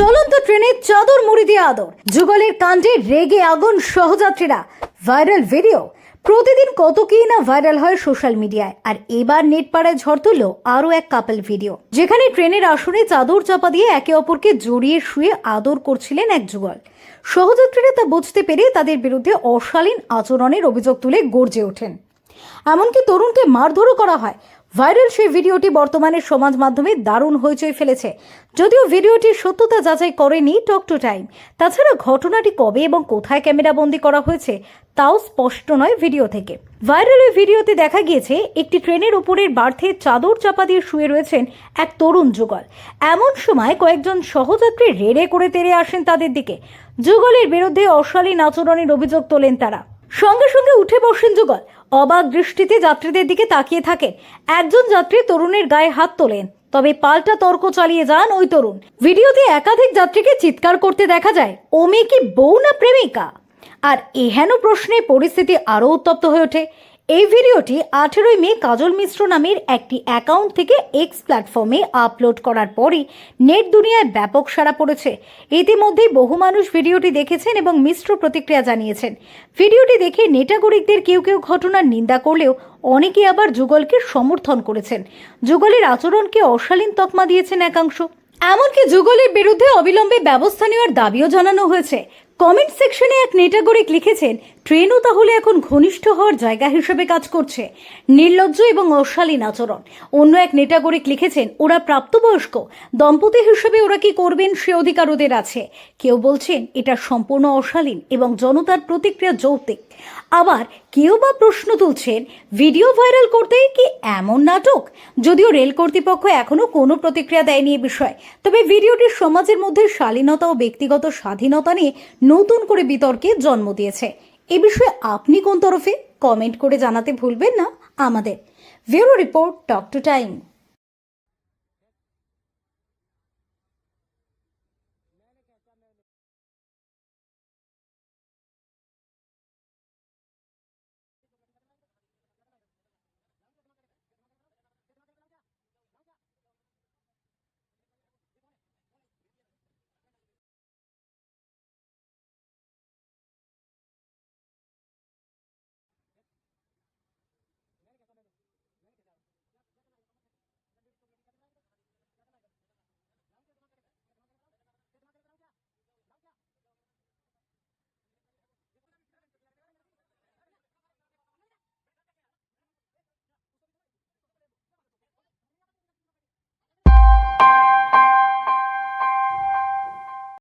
চলন্ত ট্রেনে চাদর মুড়ি দিয়ে আদর। যুগলের কাণ্ডে রেগে আগুন সহযাত্রীরা। Viral video. প্রতিদিন কত কি না ভাইরাল হয় সোশ্যাল মিডিয়ায়। আর এবার নেট পাড়ায় ঝড় তুলল আরও এক কাপল ভিডিও। যেখানে ট্রেনের আসনে চাদর চাপা দিয়ে একে অপরকে জড়িয়ে শুয়ে আদর করছিলেন এক যুগল। সহযাত্রীরা তা বুঝতে পেরে তাদের বিরুদ্ধে অশালীন আচরণের অভিযোগ তুলে গর্জে ওঠেন। এমনকি তরুণকে মারধরও করা হয়। ভাইরাল সেই ভিডিওটি বর্তমানে সমাজ মাধ্যমে দারুণ হইচই ফেলেছে। যদিও ভিডিওটির সত্যতা যাচাই করেনি টক টু টাইম তাছাড়া ঘটনাটি কবে এবং কোথায় ক্যামেরা বন্দি করা হয়েছে, তাও স্পষ্ট নয় ভিডিও থেকে। ভাইরাল ওই ভিডিওতে দেখা গিয়েছে, একটি ট্রেনের উপরের বার্থে চাদর চাপা দিয়ে শুয়ে রয়েছেন এক তরুণ যুগল। এমন সময় কয়েকজন সহযাত্রী রেড়ে করে তেড়ে আসেন তাদের দিকে। যুগলের বিরুদ্ধে অশালীন আচরণের অভিযোগ তোলেন তারা। সঙ্গে সঙ্গে উঠে বসেন যুগল। অবাক দৃষ্টিতে যাত্রীদের দিকে তাকিয়ে থাকেন। একজন যাত্রী তরুণের গায়ে হাত তোলেন। তবে পাল্টা তর্ক চালিয়ে যান ওই তরুণ। ভিডিওতে একাধিক যাত্রীকে চিৎকার করতে দেখা যায় ও মেয়ে কি বউ না প্রেমিকা? আর এহেন প্রশ্নে পরিস্থিতি আরও উত্তপ্ত হয়ে ওঠে। এই ভিডিওটি আঠেরোই মে কাজল মিশ্র নামের একটি অ্যাকাউন্ট থেকে এক্স প্ল্যাটফর্মে আপলোড করার পরই নেট দুনিয়ায় ব্যাপক সাড়া পড়েছে। ইতিমধ্যেই বহু মানুষ ভিডিওটি দেখেছেন এবং মিশ্র প্রতিক্রিয়া জানিয়েছেন। ভিডিওটি দেখে নেটাগরিকদের কেউ কেউ ঘটনার নিন্দা করলেও অনেকে আবার যুগলকে সমর্থন করেছেন। যুগলের আচরণকে অশালীন তকমা দিয়েছেন একাংশ। এমনকি যুগলের বিরুদ্ধে অবিলম্বে ব্যবস্থা নেওয়ার দাবিও জানানো হয়েছে। কমেন্ট সেকশনে এক নেটাগরিক লিখেছেন ট্রেনও তাহলে এখন ঘনিষ্ঠ হওয়ার জায়গা হিসেবে কাজ করছে। নির্লজ্জ এবং অশালীন আচরণ। অন্য এক নেটাগরিক লিখেছেন, ওরা প্রাপ্তবয়স্ক। দম্পতি হিসেবে ওরা কি করবেন সে অধিকার ওদের আছে। কেউ বলছেন, এটা সম্পূর্ণ অশালীন এবং জনতার প্রতিক্রিয়া যৌক্তিক। আবার কেউ বা প্রশ্ন তুলছেন, ভিডিও ভাইরাল করতে কি এমন নাটক? যদিও রেল কর্তৃপক্ষ এখনও কোনো প্রতিক্রিয়া দেয়নি এ বিষয়ে। তবে ভিডিওটি সমাজের মধ্যে শালীনতা ও ব্যক্তিগত স্বাধীনতা নিয়ে নতুন করে বিতর্কে জন্ম দিয়েছে। এ বিষয়ে আপনি কোন তরফে কমেন্ট করে জানাতে ভুলবেন না আমাদের bureau report talk to time.